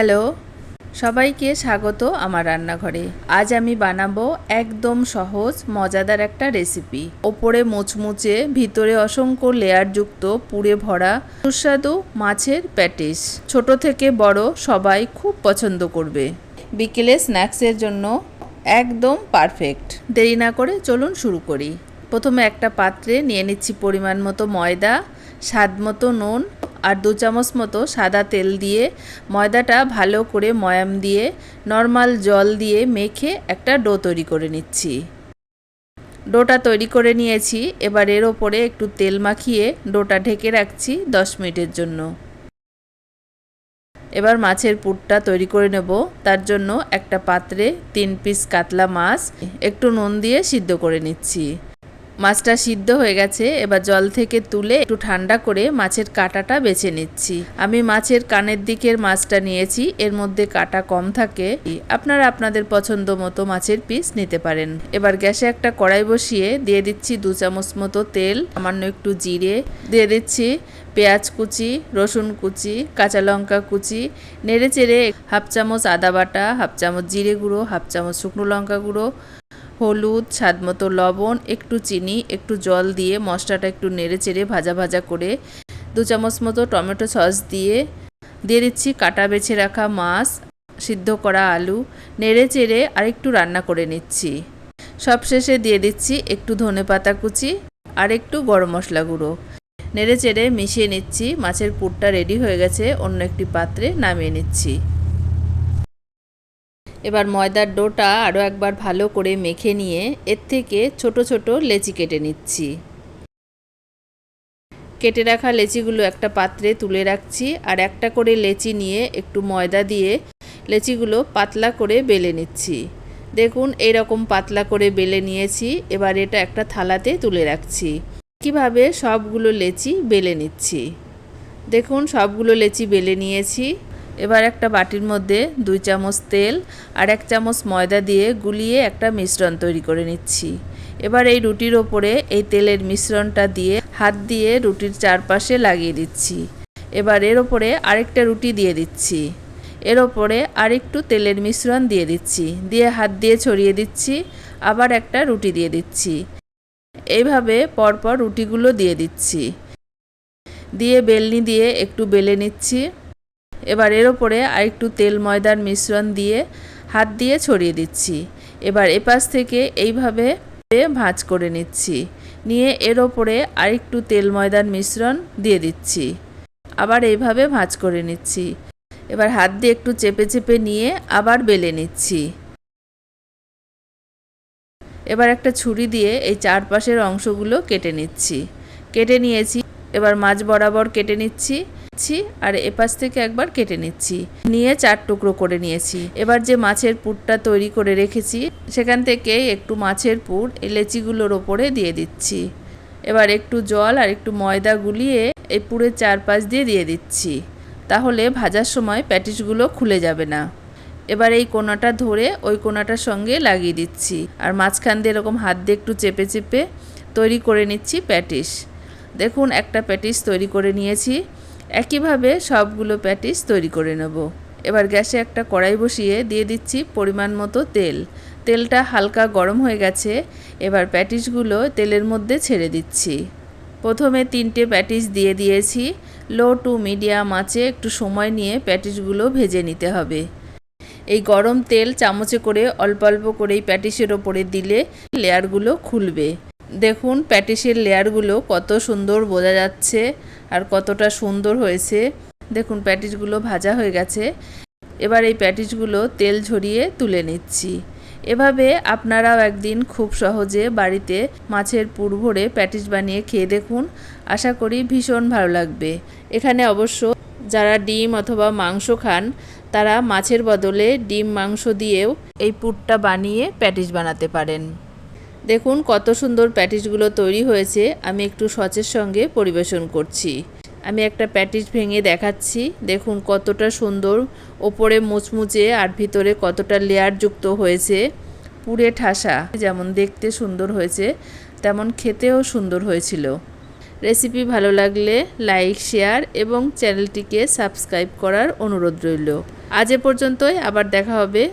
Hello, সবাইকে স্বাগত আমার রান্নাঘরে। আজ আমি বানাবো একদম সহজ, মজাদার একটা রেসিপি। ওপরে মুচমুচে, ভিতরে অসংখ্য লেয়ারযুক্ত, পুড়ে ভরা, সুস্বাদু মাছের প্যাটিস। ছোট থেকে বড় সবাই খুব পছন্দ করবে। বিকেলে স্ন্যাক্সের জন্য একদম পারফেক্ট। দেরি না করে চলুন শুরু করি। প্রথমে একটা পাত্রে নিয়ে নিচ্ছি পরিমাণ মতো ময়দা, স্বাদ মতো নুন আর দু চামচ মতো সাদা তেল দিয়ে ময়দাটা ভালো করে ময়াম দিয়ে, নর্মাল জল দিয়ে মেখে একটা ডো তৈরি করে নিচ্ছি। ডোটা তৈরি করে নিয়েছি, এবার এর ওপরে একটু তেল মাখিয়ে ডোটা ঢেকে রাখছি দশ মিনিটের জন্য। এবার মাছের পুরটা তৈরি করে নেব, তার জন্য একটা পাত্রে তিন পিস কাতলা মাছ, একটু নুন দিয়ে সিদ্ধ করে নিচ্ছি। মাছটা সিদ্ধ হয়ে গেছে, এবার জল থেকে তুলে একটু ঠান্ডা করে মাছের কাঁটাটা বেছে নিচ্ছি। আমি মাছের কানের দিকের মাছটা নিয়েছি, এর মধ্যে কাটা কম থাকে। আপনারা আপনাদের পছন্দ মতো মাছের পিস নিতে পারেন। এবার গ্যাসে একটা কড়াই বসিয়ে দিয়ে দিচ্ছি দু চামচ মতো তেল, সামান্য একটু জিরে দিয়ে দিচ্ছি, পেঁয়াজ কুচি, রসুন কুচি, কাঁচা লঙ্কা কুচি নেড়ে চেড়ে হাফ চামচ আদা বাটা, হাফ চামচ জিরে গুঁড়ো, হাফ চামচ শুকনো লঙ্কা গুঁড়ো হলুদ, স্বাদমতো লবণ, একটু চিনি, একটু জল দিয়ে মশলাটা একটু নেড়ে চেড়ে ভাজা ভাজা করে দু চামচ মতো টমেটো সস দিয়ে দিয়ে দিচ্ছি কাটা বেছে রাখা মাছ, সিদ্ধ করা আলু, নেড়ে চেড়ে আর একটু রান্না করে নিচ্ছি। সবশেষে দিয়ে দিচ্ছি একটু ধনে পাতা কুচি আর একটু গরম মশলা গুঁড়ো। নেড়ে চেড়ে মিশিয়ে নিচ্ছি, মাছের পুরটা রেডি হয়ে গেছে, অন্য একটি পাত্রে নামিয়ে নিচ্ছি। এবার ময়দার ডোটা আরও একবার ভালো করে মেখে নিয়ে এর থেকে ছোট ছোট লেচি কেটে নিচ্ছি। কেটে রাখা লেচিগুলো একটা পাত্রে তুলে রাখছি আর একটা করে লেচি নিয়ে একটু ময়দা দিয়ে লেচিগুলো পাতলা করে বেলে নিচ্ছি। দেখুন এইরকম পাতলা করে বেলে নিয়েছি, এবার এটা একটা থালাতে তুলে রাখছি। কীভাবে সবগুলো লেচি বেলে নিচ্ছি? দেখুন, সবগুলো লেচি বেলে নিয়েছি। এবার একটা বাটির মধ্যে দুই চামচ তেল আর এক চামচ ময়দা দিয়ে গুলিয়ে একটা মিশ্রণ তৈরি করে নিচ্ছি। এবার এই রুটির ওপরে এই তেলের মিশ্রণটা দিয়ে হাত দিয়ে রুটির চারপাশে লাগিয়ে দিচ্ছি। এবার এর ওপরে আরেকটা রুটি দিয়ে দিচ্ছি। এর ওপরে আরেকটু তেলের মিশ্রণ দিয়ে দিচ্ছি। দিয়ে হাত দিয়ে ছড়িয়ে দিচ্ছি, আবার একটা রুটি দিয়ে দিচ্ছি। এইভাবে পরপর রুটিগুলো দিয়ে দিচ্ছি। দিয়ে বেলনি দিয়ে একটু বেলে নিচ্ছি। এবার এর ওপরে আরেকটু তেল, ময়দার মিশ্রণ দিয়ে হাত দিয়ে ছড়িয়ে দিচ্ছি। এবার এপাশ থেকে এইভাবে ভাঁজ করে নিচ্ছি। নিয়ে এর ওপরে আরেকটু তেল, ময়দার মিশ্রণ দিয়ে দিচ্ছি। আবার এইভাবে ভাঁজ করে নিচ্ছি। এবার হাত দিয়ে একটু চেপে চেপে নিয়ে আবার বেলে নিচ্ছি। এবার একটা ছুরি দিয়ে এই চারপাশের অংশগুলো কেটে নিচ্ছি। কেটে নিয়েছি। এবার মাছ বরাবর কেটে নিচ্ছি। আর এপাশ থেকে একবার কেটে নিচ্ছি। নিয়ে চার টুকরো করে নিয়েছি। এবার যে মাছের পুরটা তৈরি করে রেখেছি, সেখান থেকে একটু মাছের পুর এই লেচিগুলোর ওপরে দিয়ে দিচ্ছি। এবার একটু জল আর একটু ময়দা গুলিয়ে এই পুরের চারপাশ দিয়ে দিয়ে দিচ্ছি। তাহলে ভাজার সময় প্যাটিসগুলো খুলে যাবে না। এবার এই কোনাটা ধরে ওই কোনাটার সঙ্গে লাগিয়ে দিচ্ছি। আর মাঝখান দিয়ে এরকম হাত দিয়ে একটু চেপে চেপে তৈরি করে নিচ্ছি প্যাটিস। দেখুন, একটা প্যাটিস তৈরি করে নিয়েছি। একইভাবে সবগুলো প্যাটিস তৈরি করে নেব। এবার গ্যাসে একটা কড়াই বসিয়ে দিয়ে দিচ্ছি পরিমাণ মতো তেল। তেলটা হালকা গরম হয়ে গেছে, এবার প্যাটিসগুলো তেলের মধ্যে ছেড়ে দিচ্ছি। প্রথমে তিনটে প্যাটিস দিয়ে দিয়েছি। লো টু মিডিয়াম আঁচে একটু সময় নিয়ে প্যাটিসগুলো ভেজে নিতে হবে। এই গরম তেল চামচে করে অল্প অল্প করে এই প্যাটিসের ওপরে দিলে লেয়ারগুলো খুলবে। দেখুন প্যাটিসের লেয়ারগুলো কত সুন্দর বোঝা যাচ্ছে আর কতটা সুন্দর হয়েছে। দেখুন প্যাটিসগুলো ভাজা হয়ে গেছে। এবার এই প্যাটিসগুলো তেল ঝরিয়ে তুলে নিচ্ছি। এভাবে আপনারাও একদিন খুব সহজে বাড়িতে মাছের পুর ভরে প্যাটিস বানিয়ে খেয়ে দেখুন। আশা করি ভীষণ ভালো লাগবে। এখানে অবশ্য যারা ডিম অথবা মাংস খান, তারা মাছের বদলে ডিম মাংস দিয়েও এই পুরটা বানিয়ে প্যাটিস বানাতে পারেন। দেখুন কত সুন্দর প্যাটিসগুলো তৈরি হয়েছে, আমি একটু সচের সঙ্গে পরিবেশন করছি। আমি একটা প্যাটিস ভেঙে দেখাচ্ছি, দেখুন কতটা সুন্দর, ওপরে মুচমুচে আর ভিতরে কতটা লেয়ার যুক্ত হয়েছে, পুড়ে ঠাসা, যেমন দেখতে সুন্দর হয়েছে, তেমন খেতেও সুন্দর হয়েছিল। রেসিপি ভালো লাগলে লাইক, শেয়ার এবং চ্যানেলটিকে সাবস্ক্রাইব করার অনুরোধ রইল। আজ এ পর্যন্তই, আবার দেখা হবে।